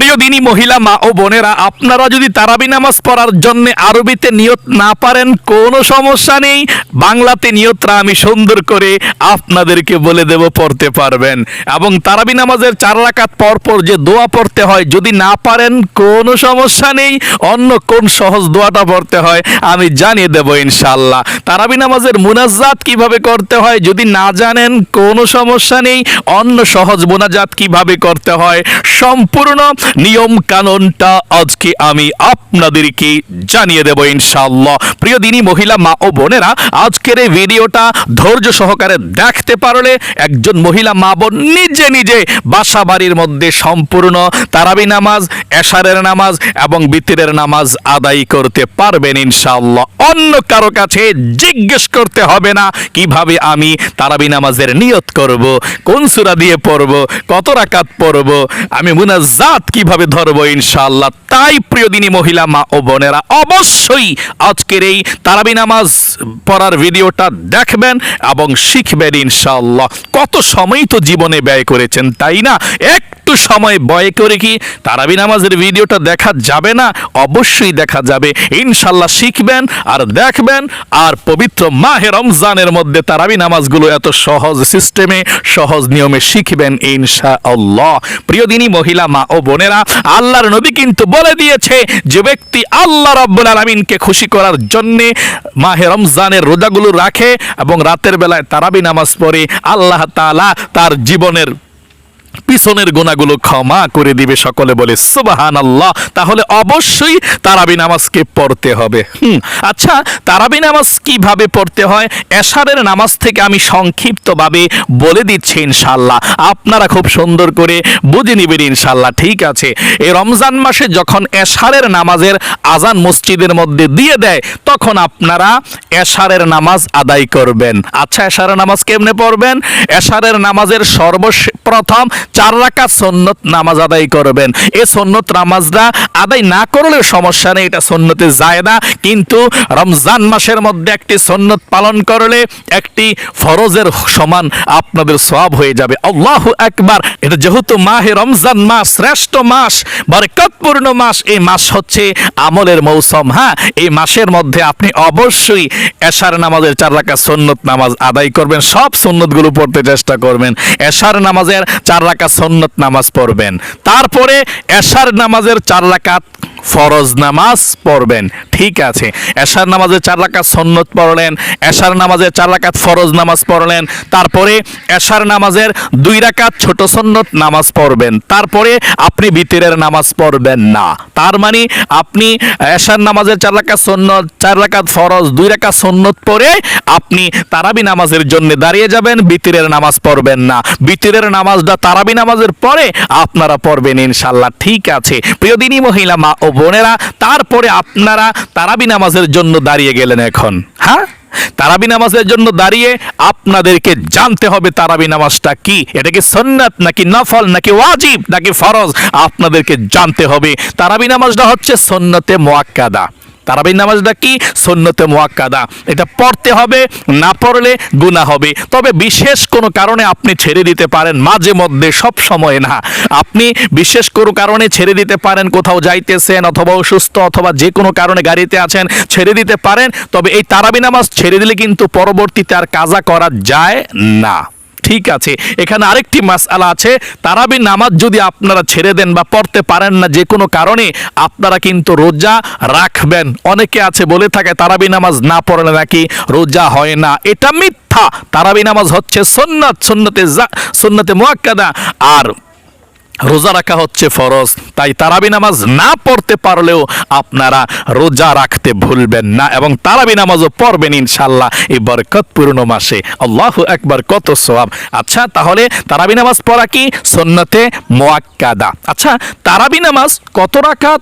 প্রিয় দিনী মহিলা, মা ও বোনেরা, আপনারা যদি তারাবি নামাজ পড়ার জন্য আরবিতে নিয়ত না পারেন, কোনো সমস্যা নেই। বাংলাতে নিয়তরা আমি সুন্দর করে আপনাদেরকে বলে দেব, পড়তে পারবেন। এবং তারাবি নামাজের চার রাকাত পর পর যে দোয়া পড়তে হয়, যদি না পারেন, কোনো সমস্যা নেই। অন্য কোন সহজ দোয়াটা পড়তে হয়, আমি জানিয়ে দেব ইনশাল্লাহ তারাবি নামাজের মুনাজাত কীভাবে করতে হয়, যদি না জানেন, কোনো সমস্যা নেই। অন্য সহজ মোনাজাত কীভাবে করতে হয়, সম্পূর্ণ নিয়ম কানুনটা আজকে আমি আপনাদেরকে জানিয়ে দেব ইনশাআল্লাহ। প্রিয় দিনী মহিলা মা ও বোনেরা, আজকের এই ভিডিওটা ধৈর্য সহকারে দেখতে পারলে একজন মহিলা মা বোন নিজে নিজে বাসা বাড়ির মধ্যে সম্পূর্ণ তারাবি নামাজ, এশারের নামাজ এবং বিতিরের নামাজ আদায় করতে পারবেন ইনশাআল্লাহ। অন্য কারও কাছে জিজ্ঞেস করতে হবে না, কীভাবে আমি তারাবি নামাজের নিয়ত করব, কোন সূরা দিয়ে পড়ব, কত রাকাত পড়ব, আমি মুনাজাত কীভাবে ধরবো ইনশাআল্লাহ? তাই প্রিয় দিনী মহিলা, মা ও বোনেরা, অবশ্যই আজকের এই তারাবি নামাজ পড়ার ভিডিওটা দেখবেন এবং শিখবেন ইনশাআল্লাহ। কত সময় তো জীবনে ব্যয় করেছেন, তাই না? একটু সময় ব্যয় করে কি তারাবি নামাজের ভিডিওটা দেখা যাবে না? অবশ্যই দেখা যাবে। ইনশাল্লাহ শিখবেন আর দেখবেন। আর পবিত্র মাহে রমজানের মধ্যে তারাবি নামাজগুলো এত সহজ সিস্টেমে, সহজ নিয়মে শিখবেন ইনশাআল্লাহ। প্রিয় দিনী মহিলা, মা ও বোনেরা, আল্লাহর নবী কিন্তু বলে দিয়েছে যে ব্যক্তি আল্লাহ রব্বুল আলামিনকে খুশি করার জন্যে মাহে রমজানের রোজাগুলো রাখে এবং রাতের বেলায় তারাবি নামাজ পড়ে, আল্লাহ তালা তার জীবনের পিছনের গুণাগুলো ক্ষমা করে দিবে সকলে বলে সুবাহান আল্লাহ তাহলে অবশ্যই তারাবি নামাজকে পড়তে হবে। হুম আচ্ছা তারাবি নামাজ কীভাবে পড়তে হয়? এশারের নামাজ থেকে আমি সংক্ষিপ্তভাবে বলে দিচ্ছি ইনশাল্লাহ আপনারা খুব সুন্দর করে বুঝে নেবেন ইনশাল্লাহ ঠিক আছে? এই রমজান মাসে যখন এশারের নামাজের আজান মসজিদের মধ্যে দিয়ে দেয়, তখন আপনারা এশারের নামাজ আদায় করবেন। আচ্ছা এশারের নামাজ কেমনে পড়বেন? এশারের নামাজের সর্বপ্রথম চার রাকাত সন্নত নামাজ আদায় করবেন। এই সন্নত নামাজটা আদায় না করলেও সমস্যা নেই, এটা সন্নতে জায়দা। কিন্তু রমজান মাসের মধ্যে একটি সন্নত পালন করলে একটি ফরজের সমান আপনাদের সওয়াব হয়ে যাবে। আল্লাহু একবার এটা যেহেতু মাহে রমজান মাস, শ্রেষ্ঠ মাস, বরকতপূর্ণ মাস, এই মাস হচ্ছে আমলের মৌসুম হ্যাঁ? এই মাসের মধ্যে আপনি অবশ্যই এশার নামাজের চার রাকাত সন্নত নামাজ আদায় করবেন, সব সন্নতগুলো পড়তে চেষ্টা করবেন। এশার নামাজের চার রাকাত সন্নত নামাজ পড়বেন। তারপরে এশার নামাজের চার রাকাত ফরজ নামাজ পড়বেন। ঠিক আছে। এশার নামাজের চার রাকাত সন্নত পড়লেন, এশার নামাজে চার রাকাত ফরজ নামাজ পড়লেন, তারপরে এশার নামাজের দুই রাকাত ছোট সন্নত নামাজ পড়বেন। তারপরে আপনি বিতিরের নামাজ পড়বেন না। তার মানে আপনি এশার নামাজের চার রাকাত সন্নত, চার রাকাত ফরজ, দুই রাকাত সন্নত পড়ে আপনি তারাবি নামাজের জন্য দাঁড়িয়ে যাবেন বিতিরের নামাজ পড়বেন না। বিতিরের নামাজটা তারাবি নামাজের পরে আপনারা পড়বেন ইনশাল্লাহ ঠিক আছে। প্রিয় দিনী মহিলা, মা ও বোনেরা, তারপরে আপনারা তারাবি নামাজের জন্য দাঁড়িয়ে গেলেন এখন। হ্যাঁ? তারাবি নামাজের জন্য দাঁড়িয়ে আপনাদেরকে জানতে হবে তারাবি নামাজটা কি? এটা কি সন্ন্যাত নাকি নফল নাকি ওয়াজিব নাকি ফরজ? আপনাদেরকে জানতে হবে। তারাবি নামাজটা হচ্ছে সন্ন্যতে মোয়াক্কাদা। তারাবি নামাজটা কি? সন্নতে মোয়াক্কাদা এটা পড়তে হবে, না পড়লে গুনাহ হবে। তবে বিশেষ কোনো কারণে আপনি ছেড়ে দিতে পারেন, মাঝে মধ্যে, সব সময় না। আপনি বিশেষ কোনো কারণে ছেড়ে দিতে পারেন, কোথাও যাইতেছেন অথবা অসুস্থ অথবা যে কোনো কারণে গাড়িতে আছেন, ছেড়ে দিতে পারেন। তবে এই তারাবি নামাজ ছেড়ে দিলে কিন্তু পরবর্তীতে আর কাজা করা যায় না। ঠিক আছে। এখানে আরেকটি মাসআলা আছে। তারাবি নামাজ যদি আপনারা ছেড়ে দেন বা পড়তে পারেন না যে কোনো কারণে, আপনারা কিন্তু রোজা রাখবেন। অনেকে আছে বলে থাকে, তারাবি নামাজ না পড়লে নাকি রোজা হয় না। এটা মিথ্যা। তারাবি নামাজ হচ্ছে সন্ন্যাত সন্ন্যতে সন্ন্যতে মোয়াক্কাদা। আর রোজা রাখা হচ্ছে ফরজ। তাই তারাবি নামাজ না পড়তে পারলেও আপনারা রোজা রাখতে ভুলবেন না এবং তারাবি নামাজও পড়বেন ইনশাল্লাহ এই বরকতপূর্ণ মাসে। আল্লাহ একবার কত সোয়াব আচ্ছা তাহলে তারাবি নামাজ পড়া কি? সন্নতে মোয়াক্কাদা আচ্ছা তারাবি নামাজ কত রাকাত?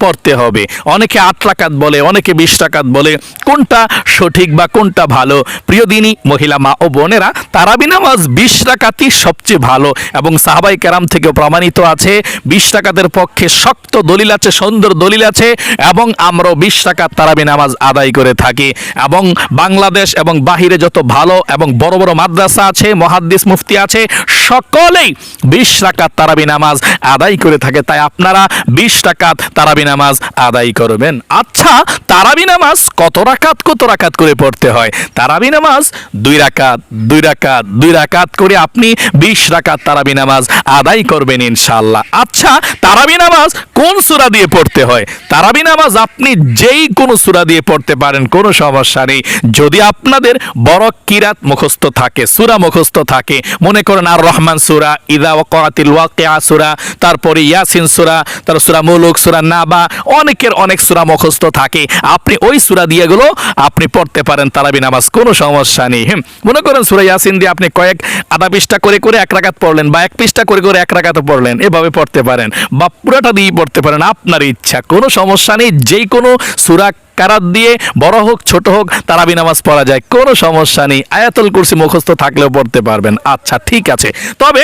পড়তে হবে। অনেকে আট রাকাত বলে, অনেকে বিশ রাকাত বলে। কোনটা সঠিক বা কোনটা ভালো? প্রিয় দিনী, মহিলা মা ও বোনেরা তারাবি নামাজ বিশ রাকাতই সবচেয়ে ভালো এবং সাহাবাই কেরাম থেকে প্রমাণিত আছে, বিশ রাকাতের পক্ষে শক্ত দলিল আছে, সুন্দর দলিল আছে এবং আমরাও বিশ রাকাত তারাবি নামাজ আদায় করে থাকি এবং বাংলাদেশ এবং বাহিরে যত ভালো এবং বড় বড় মাদ্রাসা আছে, মহাদ্দিস মুফতি আছে, সকলেই বিশ রাকাত তারাবি নামাজ আদায় করে থাকে। তাই আপনারা বিশ রাকাত তারাবি নামাজ আদায় করবেন। আচ্ছা তারাবি নামাজ কত রাকাত কত রাকাত করে পড়তে হয়? তারাবি নামাজ দুই রাকাত দুই রাকাত দুই রাকাত করে আপনি বিশ রাকাত তারাবি নামাজ আদায় করবেন ইনশাআল্লাহ। আচ্ছা তারাবি নামাজ কোন সুরা দিয়ে পড়তে হয়? তারাবি নামাজ আপনি যেই কোনো সূরা দিয়ে পড়তে পারেন, কোনো সমস্যা নেই। যদি আপনাদের বড় কিরাত মুখস্থ থাকে, সুরা মুখস্থ থাকে, মনে করেন আর রহমান সুরা, ইদা ওয়াকাতিল ওয়াকিয়া সূরা, তারপরে ইয়াসিন সুরা তার সুরা মুলুক, সূরা নাবা অনেকের অনেক সূরা মুখস্থ থাকে। আপনি ওই সূরা দিয়ে গুলো আপনি পড়তে পারেন তারাবি নামাজ, কোনো সমস্যা নেই। হুম। মনে করেন সূরা ইয়াসিন দিয়ে আপনি কয়েক আধা পৃষ্ঠা করে করে এক রাকাত পড়লেন বা এক পৃষ্ঠা করে করে এক রাকাত পড়লেন, এভাবে পড়তে পারেন বা পুরোটা দিয়ে পড়তে পারেন, আপনার ইচ্ছা, কোনো সমস্যা নেই, যেই কোনো সুরা কারাত দিয়ে বড় হোক, ছোট হোক, তারাবি নামাজ পড়া যায়, কোনো সমস্যা নেই, আয়াতুল কুরসি মুখস্থ থাকলেও পড়তে পারবেন। আচ্ছা ঠিক আছে। তবে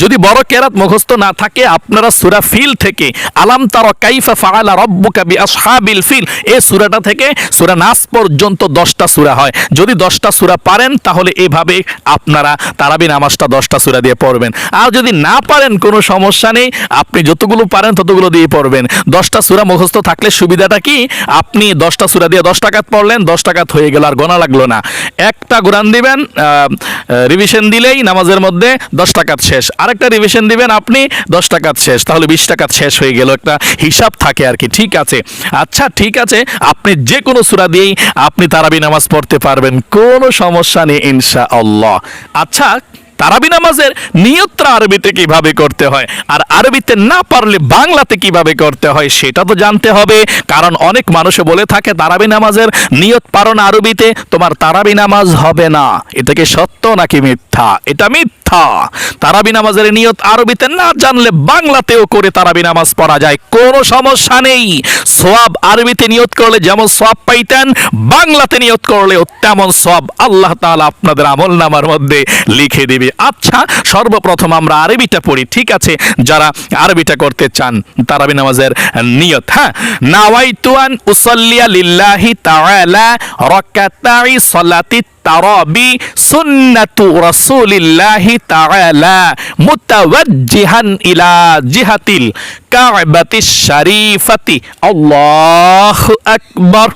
যদি বড় কেরাত মুখস্থ না থাকে, আপনারা সুরা ফিল থেকে, আলাম তার কাইফা ফাআলা রব্বুকা বি আসহাবিল ফিল এই সূরাটা থেকে সূরা নাস পর্যন্ত দশটা সূরা হয়। যদি দশটা সূরা পারেন, তাহলে এভাবে আপনারা তারাবি নামাজটা দশটা সূরা দিয়ে পড়বেন। আর যদি না পারেন, কোনো সমস্যা নেই, আপনি যতগুলো পারেন, ততগুলো দিয়ে পড়বেন। দশটা সূরা মুখস্থ থাকলে সুবিধাটা কি? আপনি দশটা সূরা দিয়ে দশ টাকাত পড়লেন, দশ টাকাত হয়ে গেল আর গোনা লাগল না। একটা কোরআন দিবেন রিভিশন দিলেই নামাজের মধ্যে দশ টাকাত শেষ আরেকটা রিভিশন দিবেন, আপনি দশ টাকাত শেষ, তাহলে বিশ টাকা শেষ হয়ে গেল একটা হিসাব থাকে আর কি, ঠিক আছে? আচ্ছা ঠিক আছে, আপনি যে কোনো সূরা দিয়েই আপনি তারাবি নামাজ পড়তে পারবেন, কোনো সমস্যা নেই ইনশা আল্লাহ আচ্ছা তারাবি নামাজের নিয়তটা আরবিতে কীভাবে করতে হয়? আর আরবিতে না পারলে বাংলাতে কীভাবে করতে হয়, সেটা তো জানতে হবে। কারণ অনেক মানুষে বলে থাকে, তারাবি নামাজের নিয়ত পারো না আরবিতে, তোমার তারাবি নামাজ হবে না। এটা কি সত্য নাকি মিথ্যা? এটা মিথ্যা। তারাবি নামাজের নিয়ত আরবিতে না জানলে বাংলাতেও করে তারাবি নামাজ পড়া যায়। কোনো সমস্যা নেই। সোয়াব আরবিতে নিয়ত করলে যেমন সোয়াব পাইতেন, বাংলাতে নিয়ত করলেও তেমন সব আল্লাহ তাআলা আপনাদের আমল নামার মধ্যে লিখে দিবে। আচ্ছা সর্বপ্রথম আমরা আরবিটা পড়ি, ঠিক আছে? যারা আরবিটা করতে চান, তারাবি নামাজের নিয়ত হ্যাঁ? নাওয়াইতুয়ান উসাল্লিয়া লিল্লাহি তাআলা রাকাতাই সালাতি তারাবি সুন্নাতু রাসূলিল্লাহি তাআলা মুতাওয়াজ্জিহান ইলা জিহাতিল কাবাতিশ শরীফাতি আল্লাহু আকবার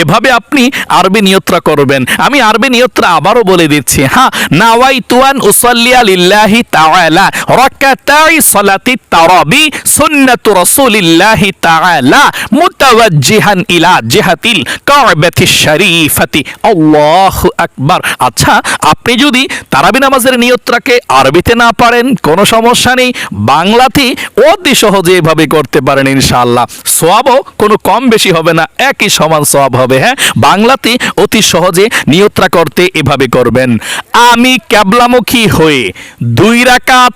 এভাবে আপনি আরবি নিয়ত্রা করবেন। আমি আরবি নিয়ত্রা আবারও বলে দিচ্ছি হ্যাঁ নাওয়াই তুয়ান উসাল্লিয়া লিল্লাহি তাআলা, রাকাতাই সালাতি তারাবি সুন্নাতু রাসূলিল্লাহি তাআলা, মুতাওয়াজ্জিহান ইলা জিহাতিল কাবাতিশ শরীফাতি। আল্লাহু আকবার। আচ্ছা আপনি যদি তারাবি নামাজের নিয়ত্রাকে আরবিতে না পারেন, কোনো সমস্যা নেই বাংলাতে অতি সহজে এভাবে করতে পারেন ইনশাআল্লাহ। সোয়াবও কোনো কম বেশি হবে না, একই সমান সওয়াব হবে হ্যাঁ? বাংলাতে অতি সহজে নিয়ত্রা করতে এভাবে করবেন। আমি ক্যাবলামুখী হয়ে দুই রাকাত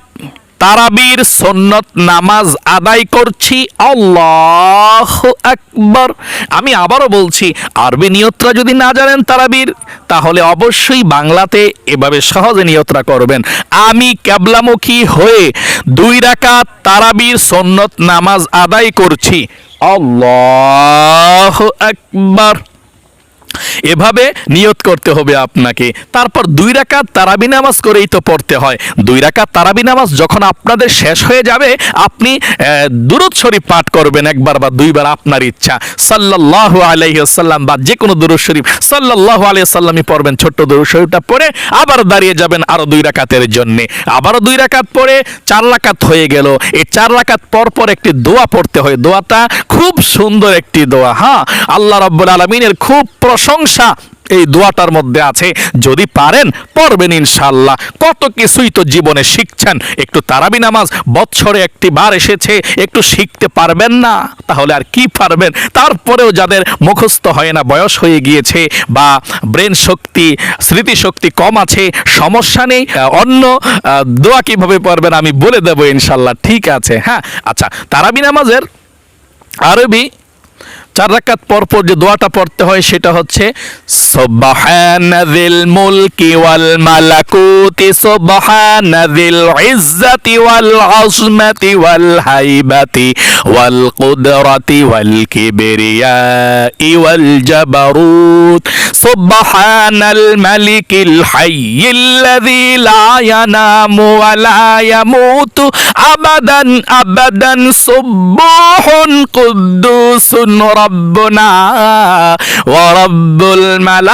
তারাবির সন্নত নামাজ আদায় করছি। আল্লাহ আকবর। আমি আবারও বলছি, আরবি নিয়ত্রা যদি না জানেন তারাবির, তাহলে অবশ্যই বাংলাতে এভাবে সহজে নিয়ত্রা করবেন। আমি ক্যাবলামুখী হয়ে দুই রাকাত তারাবির সন্নত নামাজ আদায় করছি। আল্লাহ আকবর। এভাবে নিয়ত করতে হবে আপনাকে। তারপর দুই রাকাত তারাবি নামাজ করেই তো পড়তে হয়। দুই রাকাত তারাবি নামাজ যখন আপনাদের শেষ হয়ে যাবে, আপনি দুরুদ শরীফ পাঠ করবেন একবার বা দুইবার আপনার ইচ্ছা। সাল্লাহ আলাইসাল্লাম বা যে কোনো দুরুদ শরীফ সাল্লাহ আলাইসাল্লামই পড়বেন ছোট্ট দুরুদ শরীফটা পড়ে আবার দাঁড়িয়ে যাবেন আরও দুই রাকাতের জন্যে। আবারও দুই রাকাত পড়ে চার রাকাত হয়ে গেল। এই চার রাকাত পর পর একটি দোয়া পড়তে হয়। দোয়াটা খুব সুন্দর একটি দোয়া হ্যাঁ? আল্লাহ রাব্বুল আলমিনের খুব প্রশংসা। এই দোয়াটার মধ্যে আছে, যদি পারেন, পড়বেন ইনশাল্লাহ কত কিছুই তো জীবনে শিখছেন। একটু তারাবি নামাজ বৎসরে একটি বার এসেছে, একটু শিখতে পারবেন না, তাহলে আর কি পারবেন? তারপরেও যাদের মুখস্থ হয় না, বয়স হয়ে গিয়েছে বা ব্রেন শক্তি, স্মৃতিশক্তি কম আছে, সমস্যা নেই অন্য দোয়া কীভাবে পড়বেন আমি বলে দেবো ইনশাল্লাহ ঠিক আছে হ্যাঁ? আচ্ছা তারাবি নামাজের আরবি চার রাকাত পর পর যে দোয়াটা পড়তে হয় সেটা হচ্ছে, সুবহানাযিল মুলকি ওয়াল মালাকুতি, সুবহানাযিল ইজ্জাতি ওয়াল আযমাতি ওয়াল হাইবাতি, ওয়াল কুদরাতি ওয়াল কুদ্দুসুন রব্বুল মালাইকাতি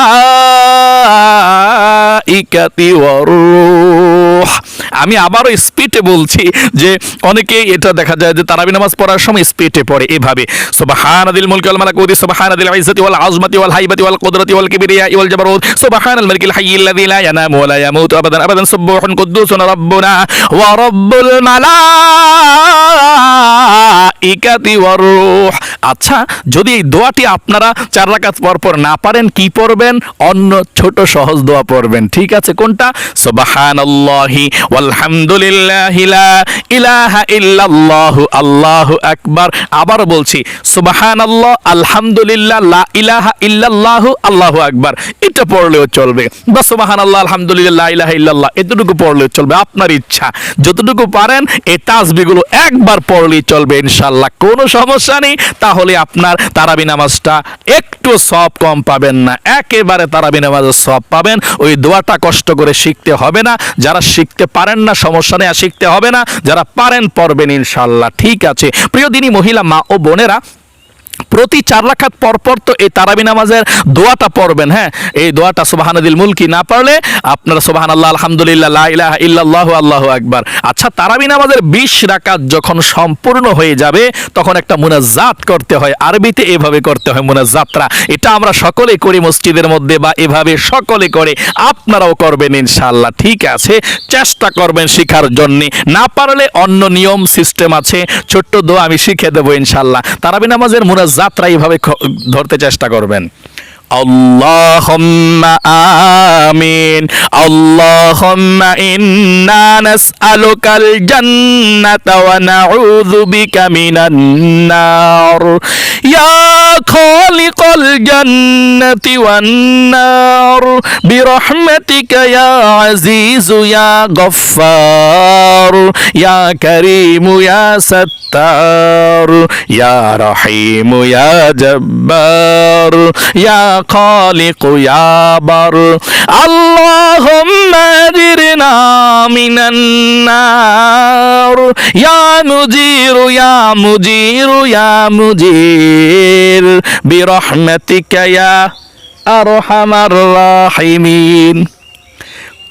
ওয়ার রূহ। আমি আবারও স্পিডে বলছি যে অনেকে এটা দেখা যায় যে তারাবি নামাজ পড়ার সময় স্পিডে পড়ে এভাবে। সুবহানাদিল মুলকি ওয়াল মালাকুতি সুবহানাদিল ইজ্জতি ওয়াল আযমাতি ওয়াল হাইবাতি ওয়াল কুদরাতি ওয়াল কিবরিয়া ওয়াল জাবারুত। সুবহানাল মালিকিল হাইয়িল্লাযী লা ইয়ানামু ওয়া লা ইয়ামুতু আবাদান। আবাদান সুবহুন কুদ্দুসুন রব্বুনা ওয়া রব্বুল মালাইকাতি ওয়ার রূহ। আচ্ছা যদি এই দোয়াটি আপনারা চার রাকাত পর পর না পারেন, কি পড়বেন? অন্য ছোট সহজ দোয়া পড়বেন। ঠিক আছে, কোনটা? সুবহানাল্লাহি ওয়ালহামদুলিল্লাহি লা ইলাহা ইল্লাল্লাহু, আল্লাহু আকবার। আবার বলছি, সুবহানাল্লাহ, আলহামদুলিল্লাহ, লা ইলাহা ইল্লাল্লাহু, আল্লাহু আকবার। এটা পড়লেও চলবে। বা সুবহানাল্লাহ, আলহামদুলিল্লাহ, লা ইলাহা ইল্লাল্লাহ, এতটুকু পড়লেও চলবে। আপনার ইচ্ছা, যতটুকু পারেন, এই তাসবিগুলো একবার পড়লেই চলবে ইনশাল্লাহ কোনো সমস্যা নেই। তাহলে আপনার তারাবি নামাজটা একটু সব কম পাবেন না। একেবারে তারাবি নামাজের সব পাবেন। ওই দোয়াটা কষ্ট করে শিখতে হবে না। যারা শিখতে পারেন না, সমস্যা নেই শিখতে হবে না। যারা পারেন, পড়বেন ইনশাল্লাহ ঠিক আছে। প্রিয় দিনী মহিলা মা ও বোনেরা প্রতি চার রাখাত পর পর তো এই তারাবি নামাজের দোয়াটা পড়বেন হ্যাঁ? এই দোয়াটা সুবাহানাদিল মুলকি না পড়লে আপনারা সুবাহান আল্লাহ আলহামদুলিল্লাহ ইলাহা ইল্লাল্লাহু, আল্লাহু আকবার। আচ্ছা তারাবি নামাজের 20 রাকাত যখন সম্পূর্ণ হয়ে যাবে, তখন একটা মুনাজ্জাত করতে হয়। আরবিতে এভাবে করতে হয় মুনাজ্জাতরা এটা আমরা সকলে করি মসজিদের মধ্যে বা এভাবে সকলে করে। আপনারাও করবেন ইনশাল্লাহ ঠিক আছে? চেষ্টা করবেন শিখার জন্য। না পারলে অন্য নিয়ম, সিস্টেম আছে। ছোট্ট দোয়া আমি শিখে দেবো ইনশাল্লাহ তারাবি নামাজের মুনাজ্জাতরা এইভাবে ধরতে চেষ্টা করবেন। اللهم آمين. اللهم إنا نسألك الجنة ونعوذ بك من النار. يا خالق الجنة والنار برحمتك يا عزيز يا غفار يا كريم يا ستار يا رحيم يا جبار يا خالق يا بر اللهم اجرنا من النار يا مجير يا مجير يا مجير برحمتك يا أرحم الراحمين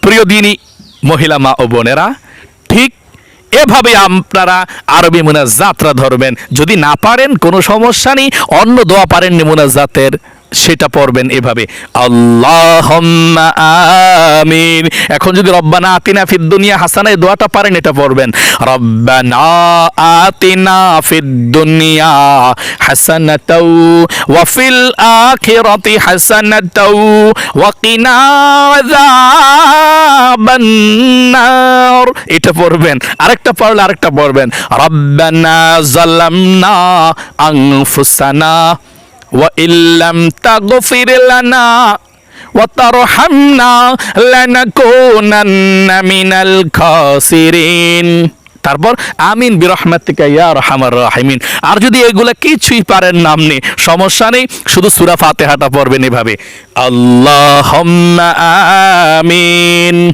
প্রিয় দিনী মহিলা মা ও বোনেরা ঠিক এভাবে আপনারা আরবি মুনাজাতরা ধরবেন যদি না পারেন কোনো সমস্যা নেই অন্য দোয়া পারেন মুনাজাতের সেটা পড়বেন এভাবে। আল্লাহ আমিন। এখন যদি রব্বানা আতিনা ফিদ দুনিয়া হাসানা, এই দোয়াটা পারেন, এটা পড়বেন। রব্বানা আতিনা ফিদ দুনিয়া হাসানাতাও, ওয়া ফিল আখিরাতি হাসানাতাও, ওয়া কিনা আযাবান এটা পড়বেন। আরেকটা পড়লে আরেকটা পড়বেন। রব্বানা জালামনা আনফুসানা। ওয়াইল্লাম তাগফির লানা ওয়াতারহামনা লানাকুনান্না মিনাল খাসিরিন। তারপর, আমিন বিরহমাতিকা ইয়া রহমার রাহিমিন। আর যদি এগুলা কিছুই পারেন নাম নেই, সমস্যা নেই, শুধু সুরা ফাতেহাটা পড়বেন এভাবে। আল্লাহ আমিন।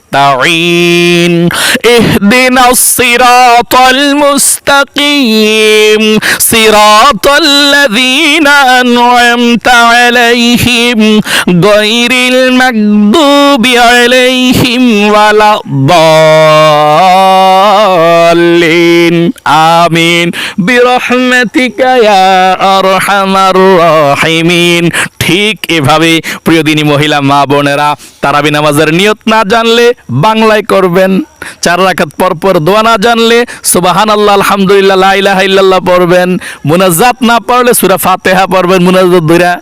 نستعين. اهدنا الصراط المستقيم. صراط الذين أنعمت عليهم. غير المكذوب عليهم ولا الضالين. آمين. برحمتك يا أرحم الراحمين. ঠিক এভাবে প্রিয় দিনী মহিলা, মা বোনেরা, তারাবি নামাজের নিয়ত না জানলে বাংলায় করবেন। চার রাখাত পর পর দোয়া না জানলে সুবাহান আল্লাহ আলহামদুলিল্লাহ, লা ইলাহা পড়বেন। মুনাজাত না পড়লে সুরা ফাতেহা পড়বেন, মুনাজাত দুইরা।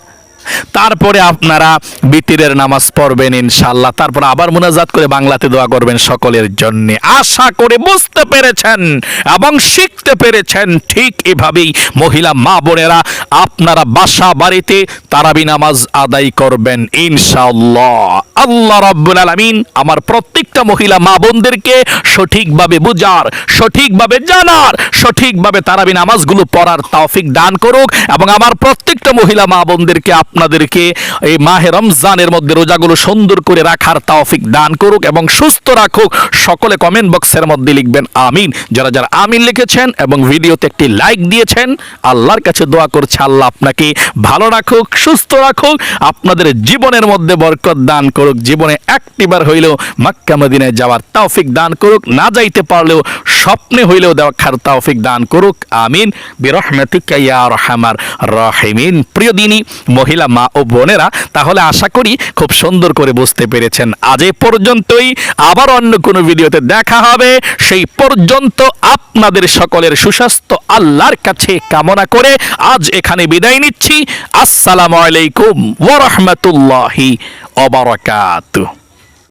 তারপরে আপনারা বিতিরের নামাজ পড়বেন ইনশাল্লাহ তারপর আবার মুনাজাত করে বাংলাতে দোয়া করবেন সকলের জন্য। আশা করে বুঝতে পেরেছেন এবং শিখতে পেরেছেন ঠিক এভাবেই মহিলা মা বোনেরা, আপনারা বাসা বাড়িতে তারাবি নামাজ আদায় করবেন ইনশাআল্লাহ। আল্লাহ রাব্বুল আলামিন আমার প্রত্যেকটা মহিলা মা বোনদেরকে সঠিকভাবে বুঝার, সঠিকভাবে জানার, সঠিকভাবে তারাবি নামাজগুলো পড়ার তৌফিক দান করুক এবং আমার প্রত্যেকটা মহিলা মা বোনদেরকে আপনাদেরকে এই মাহে রমজানের মধ্যে রোজাগুলো সুন্দর করে রাখার তাওফিক দান করুক এবং সুস্থ রাখুক। সকলে কমেন্ট বক্সের মধ্যে লিখবেন আমিন। যারা যারা আমিন লিখেছেন এবং ভিডিওতে একটি লাইক দিয়েছেন, আল্লাহর কাছে দোয়া করছে, আল্লাহ আপনাকে ভালো রাখুক, সুস্থ রাখুক, আপনাদের জীবনের মধ্যে বরকত দান করুক। জীবনে একটিবার হইলেও মক্কা মদিনায় যাওয়ার তাওফিক দান করুক। না যাইতে পারলেও স্বপ্নে হইলেও দেখার তাওফিক দান করুক। আমিন। বিরহমাতিকা ইয়া রহমার রহিমিন। প্রিয় দিনী, মহিলা মা ও বোনেরা, তাহলে আশা করি খুব সুন্দর করে বুঝতে পেরেছেন। আজ এ পর্যন্তই, আবার অন্য কোনো ভিডিওতে দেখা হবে। সেই পর্যন্ত আপনাদের সকলের সুস্বাস্থ্য, আল্লাহর কাছে কামনা করে আজ এখানে বিদায় নিচ্ছি। আসসালামু আলাইকুম ওয়া রাহমাতুল্লাহি ওয়া বারাকাতুহু